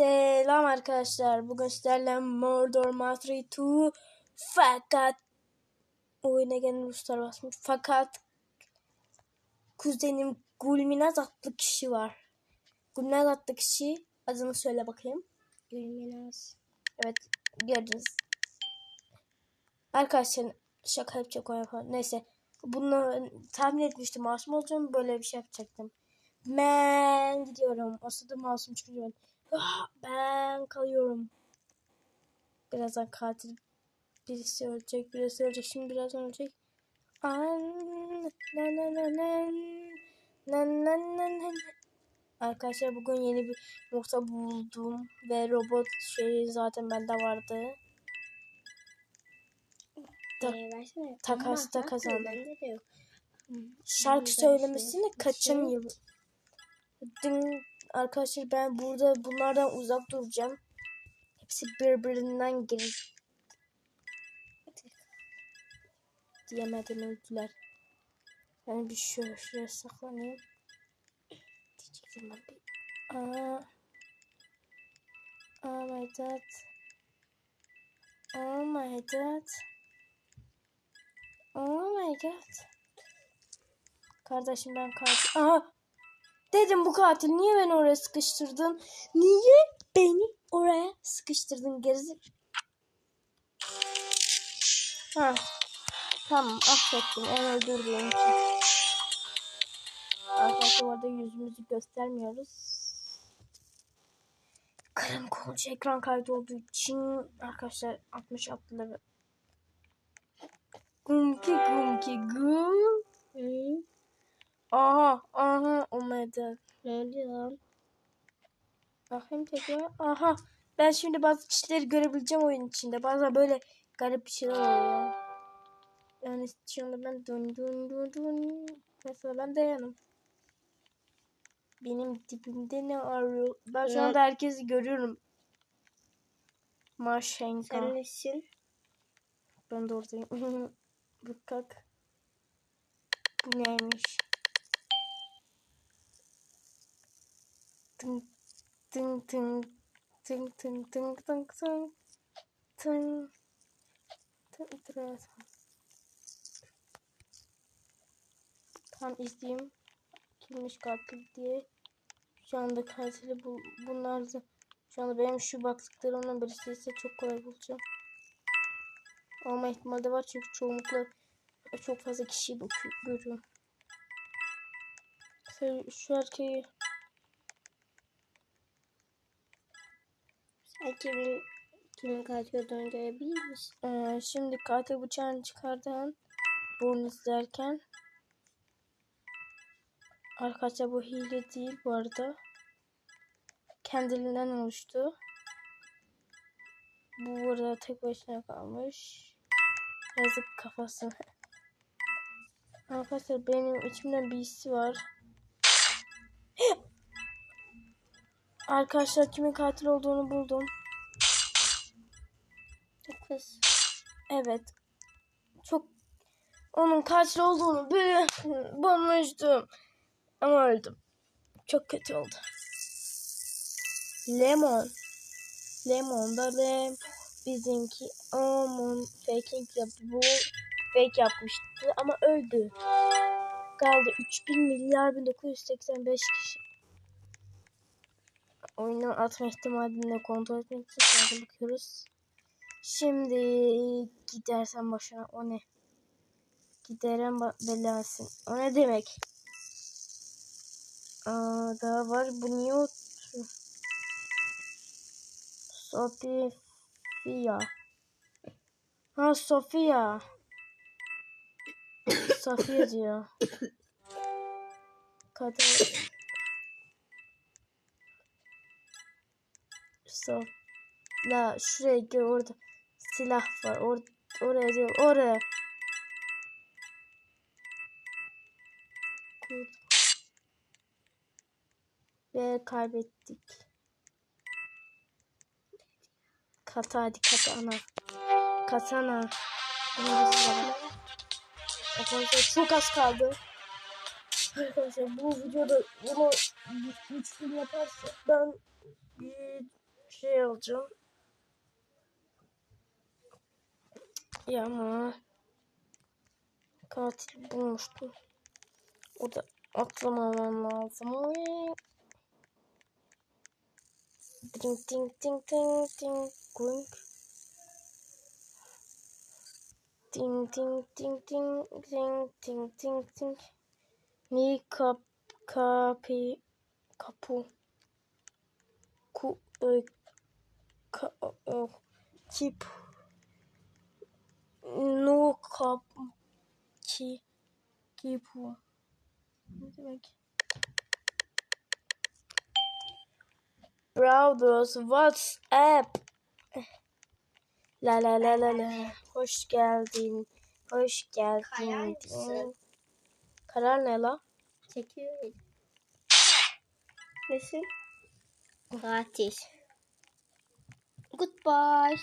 Selam arkadaşlar. Bugün sizlerle Murder Mystery 2 fakat oyuna gelen Ruslar basmış. Fakat kuzenim Gulminaz adlı kişi var. Gulminaz adlı kişi adını söyle bakayım. Gülminaz. Evet göreceğiz. Arkadaşlar şaka yapacak o yapar. Neyse bunu tahmin etmiştim. Masum olacağım böyle bir şey yapacaktım. Ben gidiyorum. Aslında masum çıkıyor. Ah, ben kalıyorum. Birazdan katil birisi ölecek, birisi ölecek. Şimdi birazdan ölecek. Arkadaşlar bugün yeni bir nokta buldum ve robot şeyi zaten bende vardı. Ta takasta kazandım. Şarkı söylemesini kaçın yıl? Dın arkadaşlar ben burada bunlardan uzak duracağım. Hepsi birbirinden gelir. Diyemedim öldüler. Ben bir şöyle şuraya saklanayım. Diyecektim ben bir. Aa. Oh my god. Oh my god. Oh my god. Kardeşim ben katil. Aha. Dedim bu katil niye beni oraya sıkıştırdın? Niye beni oraya sıkıştırdın gerizi? Ha. Tamam affettim onu öldürdüğüm için. Arkadaşlar orada yüzümüzü göstermiyoruz. Kalem kolcu ekran kaydı olduğu için arkadaşlar 60 attıları. Gumki gumki gum. Aha aha god. Ne oluyor lan? Bakayım tekrar. Aha. Ben şimdi bazı kişileri görebileceğim oyun içinde. Bazen böyle garip bir şeyler oluyor. Yani şu anda ben dun dun dun dun. Mesela ben dayanım. Benim dibimde ne arıyor? Ben şu anda herkesi görüyorum. Maşenka. Sen nesin? Ben de oradayım. Bıkkak. Bu neymiş? Tın tın tın tın tın tın tın tın tın tın Tam izleyeyim. Kimmiş katil diye. Şu anda katili bu, bunlar da şu anda benim şu baktıklarımdan birisi ise çok kolay bulacağım. Olma ihtimali var çünkü çoğunlukla çok fazla kişiyi bakıyor, görüyorum. Şu erkeği kimin, kimin katil olduğunu görebilir misin? Ee, şimdi katil bıçağını çıkardığı an bunu izlerken arkadaşlar bu hile değil bu arada. Kendiliğinden oluştu. Bu burada tek başına kalmış. Yazık kafasına. Arkadaşlar benim içimden bir hissi var. Arkadaşlar kimin katil olduğunu buldum. Kız. Evet. Çok onun katil olduğunu bulmuştum. Ama öldüm. Çok kötü oldu. Lemon. Lemon da lem. Bizimki aman faking yaptı. Bu fake yapmıştı ama öldü. Kaldı 3000 milyar 1985 kişi. Oyunun atma ihtimalini kontrol etmek için sonra bakıyoruz. Şimdi gidersen başına o ne? Gideren belasın. O ne demek? Aa, daha var. Bu niye oturuyor? Sofia. Ha Sofia. Sofia diyor. Kadın. Sof. La şuraya gir orada silah var. Or oraya değil oraya. Ve kaybettik. Kata hadi katana. Katana. Arkadaşlar çok az kaldı. Arkadaşlar bu videoda bunu güçlü yaparsa ben şey alacağım. Ya ama katil bulmuştum. O da atlamamam lazım. Ding ding ding ding ding ding. Ding ding ding ding ding ding ding ding. Ni kap kapı kapu ku e, kip no kap ki kipu ne demek? Browsers WhatsApp La la la la la hoş geldin hoş geldin Karar? Karar ne la? Çekiyor. Nesin? Katil. Goodbye.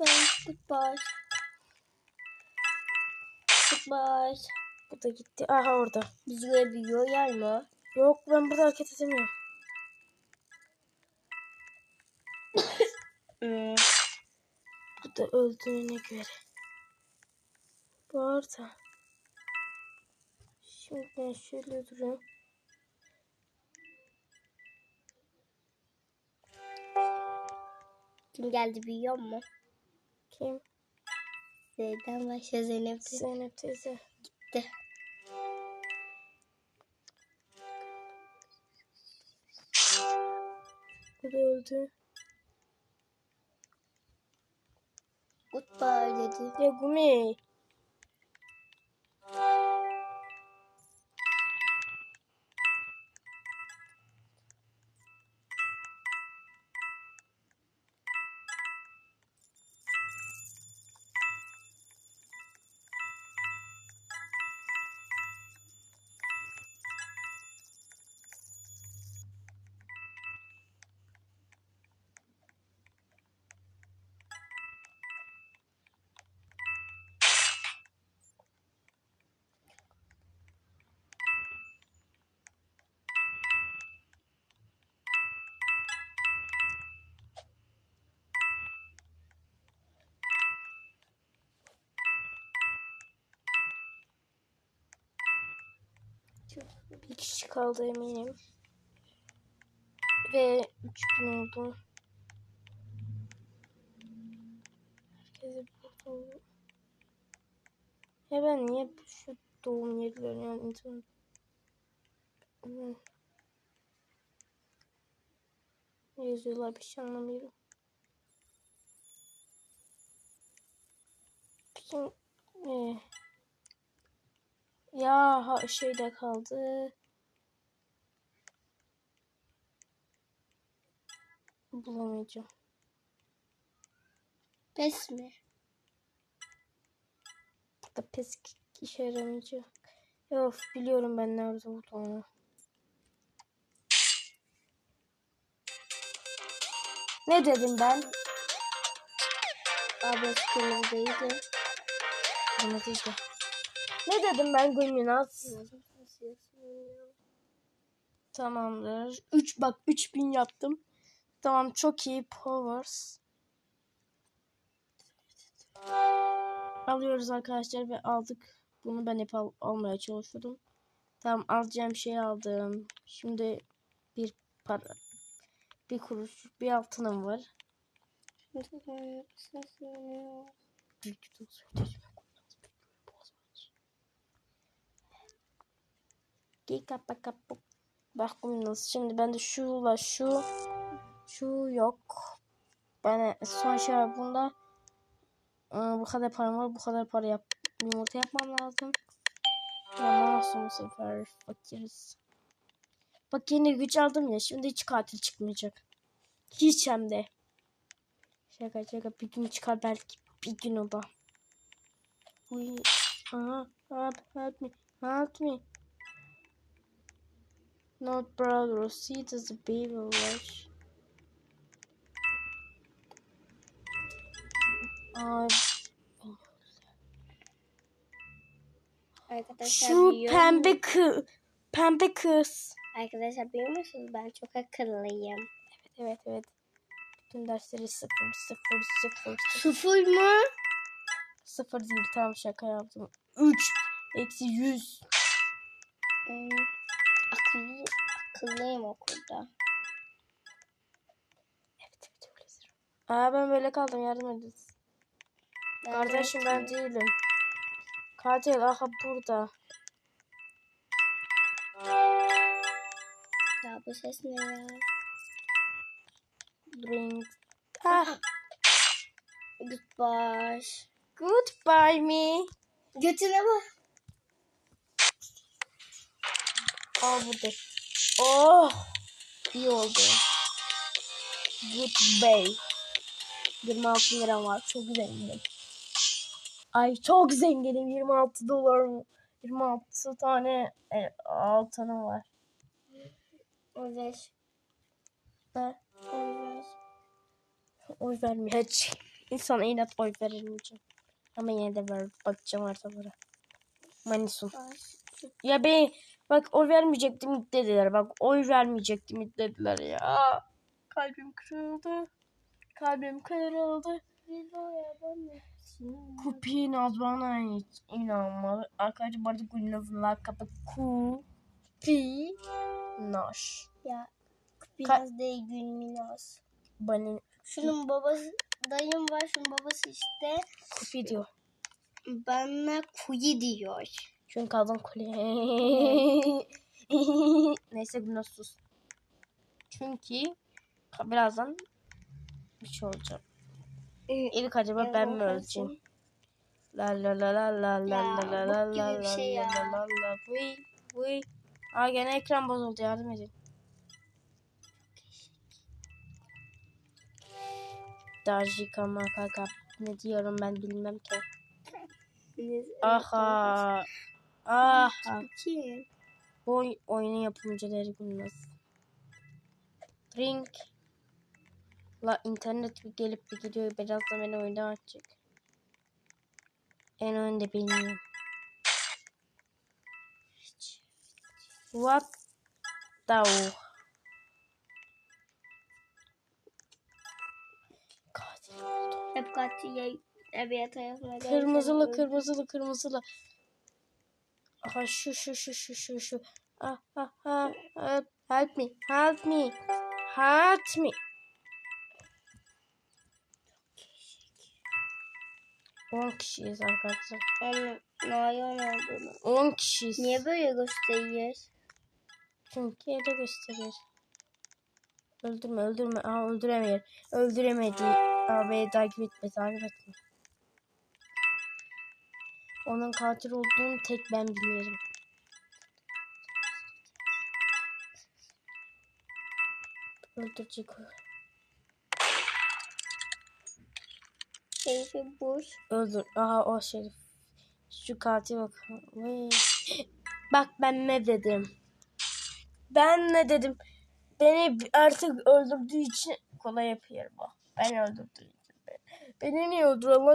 Ben goodbye. Goodbye. Bu da gitti. Aha orada. Bizi görebiliyor yer mi? Yok ben burada hareket edemiyorum. Hmm. Bu da öldüğüne göre. Bu arada. Şimdi ben şöyle durayım. Kim geldi biliyor musun? Kim? Zeyden başla Zeynep de Zeynep teyze. gitti. Bu da öldü. Goodbye dedi. Ya Gumi. Bir kişi kaldı eminim. Ve üç gün oldu. Herkese buldum. Ya ben niye şu doğum yerlerini yani Hmm. Ne yazıyorlar bir şey anlamıyorum. Kim? Ee, ya ha, şeyde kaldı. Bulamayacağım. Pes mi? Burada pes işe yaramayacak. Of biliyorum ben nerede olduğunu. Ne dedim ben? Abi kırmızıydı. Bunu değil de. Ne dedim ben Gülminaz? Tamamdır. 3 bak 3000 yaptım. Tamam çok iyi powers. Alıyoruz arkadaşlar ve aldık. Bunu ben hep al- almaya çalışıyordum. Tamam alacağım şey aldım. Şimdi bir para bir kuruş bir altınım var. Kapa kapa. Bak nasıl. Şimdi bende şuyla şu şu yok. Ben son şey var bunda. Ee, bu kadar param var. Bu kadar para yap yumurta yapmam lazım. Ama bu sefer fakiriz. Bak yine güç aldım ya. Şimdi hiç katil çıkmayacak. Hiç hem de. Şaka şaka bir gün çıkar belki. Bir gün o da. Uy. Aha. Help, help me. Help me. Not brother. See as a baby rush. Ay, Arkadaşlar şu pembe kız. Pembe kız. Arkadaşlar biliyor musunuz ben çok akıllıyım. Evet evet. Tüm dersleri sıfır sıfır sıfır sıfır. Mı? Sıfır değil tam şaka yaptım. 3 eksi 100. Hmm, akıllı, akıllıyım okulda. Evet evet öyledir. Aa ben böyle kaldım yardım edin. Kardeşim de- ben değilim. Katil aha burada. Ya bu ses ne ya? Drink. Ah, Goodbye. goodbye me. Götüne bak. Aa burada. Oh. iyi oldu. Goodbye. 26 liram var. Çok zenginim. Ay çok zenginim. 26 dolar mı? 26 tane e, altınım var. O ver. Ha? O ver. Oy vermiyor. Hiç. İnsan inat oy vermeyeceğim. Ama yine de ver. Bakacağım haritalara. Manisun. Ay, Ya ben bak oy vermeyecektim dediler. Bak oy vermeyecektim dediler ya. Kalbim kırıldı. Kalbim kırıldı. Kupi bana hiç inanmadı. Arkadaşlar bu arada Gülnaz'ın lakabı Kupi Naş. Ya biraz değil Gülminoz. Bana Şunun babası dayım var. Şunun babası işte Kupi diyor. bana kuyu diyor. Çünkü kadın kule. Neyse Gülnaz sus. Çünkü birazdan bir şey olacak. İlk acaba ben mi öleceğim? La la la la la la la la la la bir la şey la la la la Vıy vıy. Aa gene ekran bozuldu yardım edin. Dajika makaka. Ne diyorum ben bilmem ki. Aha. Aha. Kim? Bu oy- oyunun yapımcıları bilmez. Drink. La internet bir gelip bir gidiyor. Birazdan beni oyundan açacak. En önde benim. What the Katil. Hep Ebiyat tarafına Kırmızılı kırmızılı kırmızılı. Aha şu şu şu şu şu şu. Ah ah ah. Help, help me. Help me. Help me. On kişiyiz arkadaşlar. Onun nayan olduğunu. 10 kişiyiz. Niye böyle gösteriyor? Çünkü ele gösterir. Öldürme öldürme. Aa öldüremiyor. Öldüremedi. Aa beni takip etme takip etme. Onun katil olduğunu tek ben biliyorum. Öldürecek o. Şerifi boş. Öldür. Aha o şerif. Şu katil bak. Vay. Bak ben ne dedim. Ben ne dedim. Beni artık öldürdüğü için kolay yapıyorum o. Ben öldürdüğü için. Beni niye öldürüyor lan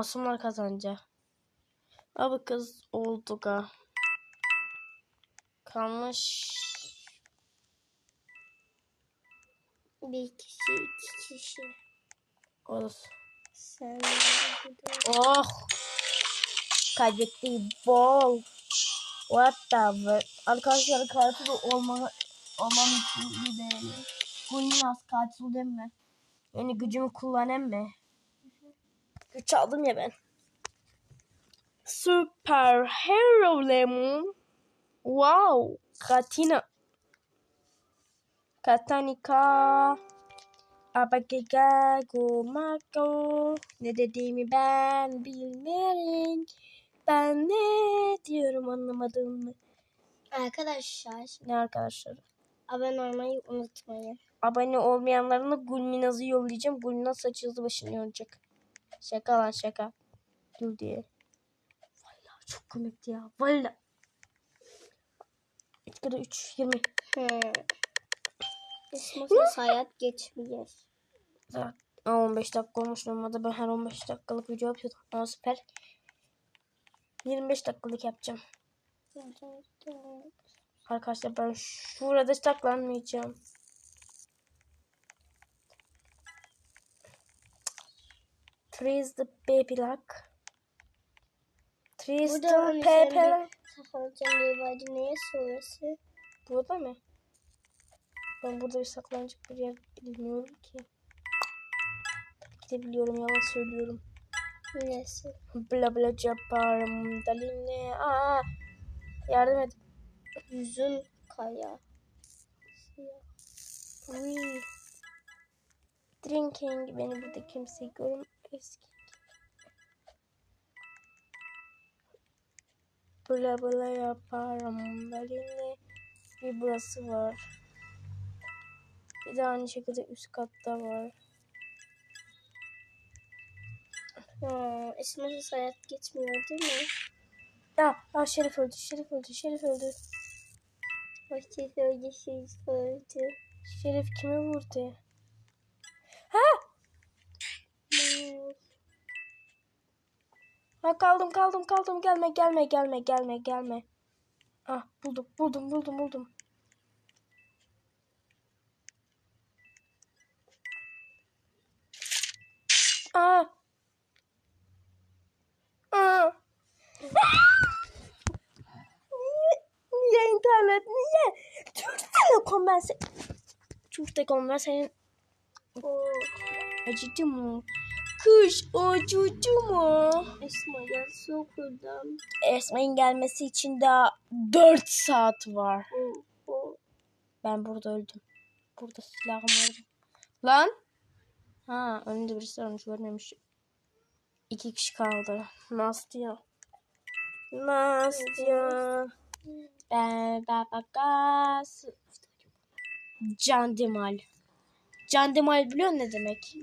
Masumlar kazanacak. Abi kız oldu ga. Kalmış. Bir kişi, iki kişi. Olsun. Sen Oh. Kaybettim. Bol. What the? Arkadaşlar katil olma, olmam için iyi değil. Bunun az katil değil mi? Yani gücümü kullanayım mı? Güç aldım ya ben. Super Hero Lemon. Wow. Katina. Katanika. Abagago mako. Ne dediğimi ben bilmiyorum. Ben ne diyorum anlamadım mı? Arkadaşlar Ne arkadaşlar? abone olmayı unutmayın. Abone olmayanlarına Gulminaz'ı yollayacağım. Gulminaz saçı hızlı başını yolacak. Şaka lan şaka. Dur diye. Valla çok komikti ya. Valla. 3 kere 3 20. Hmm. Esmasız hayat geçmiyor. Zaten 15 dakika olmuş normalde ben her 15 dakikalık video yapıyordum. Ama süper. 25 dakikalık yapacağım. Arkadaşlar ben şurada saklanmayacağım. Freeze the baby lock. Freeze Burada the vardı. Neye sonrası? Burada mı? Ben burada bir saklanacak bir yer bilmiyorum ki. Gidebiliyorum yalan söylüyorum. Neyse. Bla bla yaparım daline. Aa, yardım et. Yüzün kaya. Uy. Drinking beni burada kimse görmez ki. Bla bla yaparım daline. Bir burası var. Bir de aynı şekilde üst katta var. Hmm, esmasız hayat geçmiyor değil mi? Ah, ah Şerif öldü, Şerif öldü, Şerif öldü. Hoşça söyleyeceğiz öldü. Şerif kimi vurdu? Ha! Hmm. Ha kaldım kaldım kaldım gelme gelme gelme gelme gelme. Ah buldum buldum buldum buldum. Aa. Aa. niye, niye internet niye? Türk Telekom ben se Türk Telekom ben senin acıdı mı? Kış acıdı mı? Esma yazı okudum. Esma'nın gelmesi için daha 4 saat var. Ben burada öldüm. Burada silahım vardı. Lan. Ha önünde birisi varmış görmemiş. İki kişi kaldı. Nastya. Nastya. Ben babakas. Can Demal. Can Demal biliyor ne demek?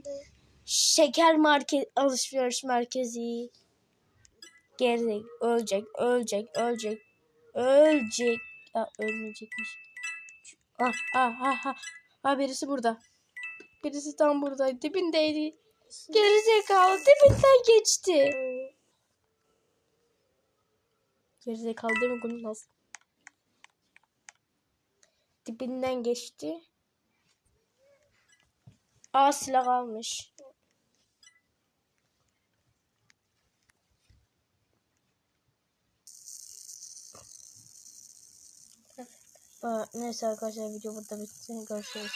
Şeker market alışveriş merkezi. Geri ölecek, ölecek, ölecek, ölecek. Ya ölmeyecekmiş. Ah ah ah ah. Ha birisi burada. Birisi tam burada. Dibindeydi. Gerizekalı dibinden geçti. Gerizekalı değil mi bunu nasıl? Dibinden geçti. Aa silah almış. Aa, neyse arkadaşlar video burada bitsin. Görüşürüz.